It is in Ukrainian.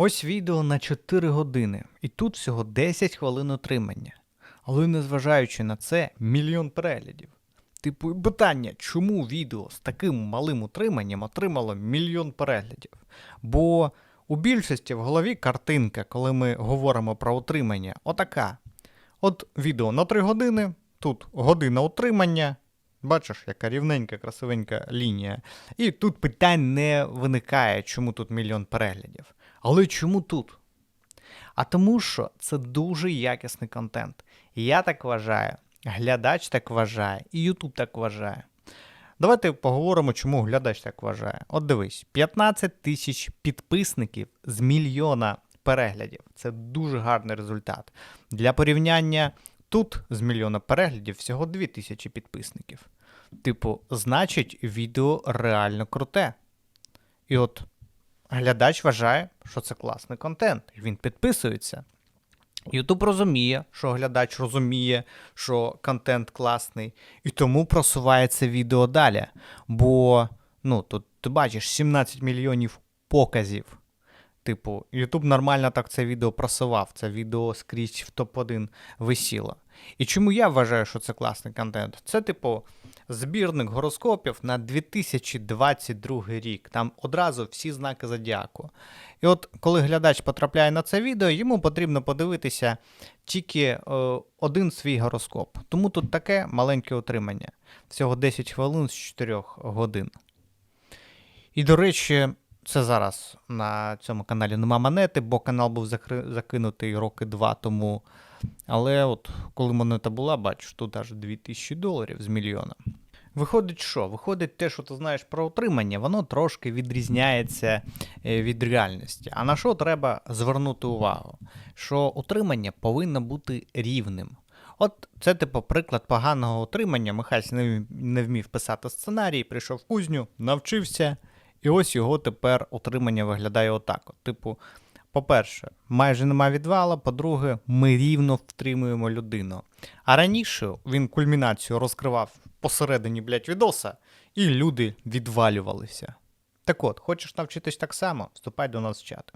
Ось відео на 4 години, і тут всього 10 хвилин отримання. Але незважаючи на це, мільйон переглядів. Типу, питання, чому відео з таким малим утриманням отримало мільйон переглядів? Бо у більшості в голові картинка, коли ми говоримо про утримання, отака. От відео на 3 години, тут година утримання. Бачиш, яка рівненька, красивенька лінія. І тут питань не виникає, чому тут мільйон переглядів. Але чому тут? А тому що це дуже якісний контент. Я так вважаю, глядач так вважає, і Ютуб так вважає. Давайте поговоримо, чому глядач так вважає. От дивись, 15 тисяч підписників з мільйона переглядів. Це дуже гарний результат. Для порівняння тут з мільйона переглядів всього 2 тисячі підписників. Типу, значить, відео реально круте. І от глядач вважає, що це класний контент. Він підписується. Ютуб розуміє, що глядач розуміє, що контент класний, і тому просуває це відео далі. Бо, ну, тут ти бачиш 17 мільйонів показів. Типу, Ютуб нормально так це відео просував. Це відео скрізь в топ-1 висіло. І чому я вважаю, що це класний контент? Це, типу, збірник гороскопів на 2022 рік. Там одразу всі знаки зодіаку. І от коли глядач потрапляє на це відео, йому потрібно подивитися тільки е, один свій гороскоп. Тому тут таке маленьке утримання. Всього 10 хвилин з 4 годин. І, до речі, це зараз на цьому каналі нема монети, бо канал був закинутий роки два тому. Але от коли монета була, бачиш, тут аж 2000 доларів з мільйона. Виходить, що? Виходить, те, що ти знаєш про утримання, воно трошки відрізняється е, від реальності. А на що треба звернути увагу? Що утримання повинно бути рівним. От це, типу, приклад поганого не вмів- не вмів писати сценарій, прийшов в кузню, навчився, і ось його тепер отримання виглядає отак. Типу, по-перше, майже нема відвала, по-друге, ми рівно втримуємо людину. А раніше він кульмінацію розкривав посередині, блядь, відоса, і люди відвалювалися. Так от, хочеш навчитись так само, вступай до нас в чати.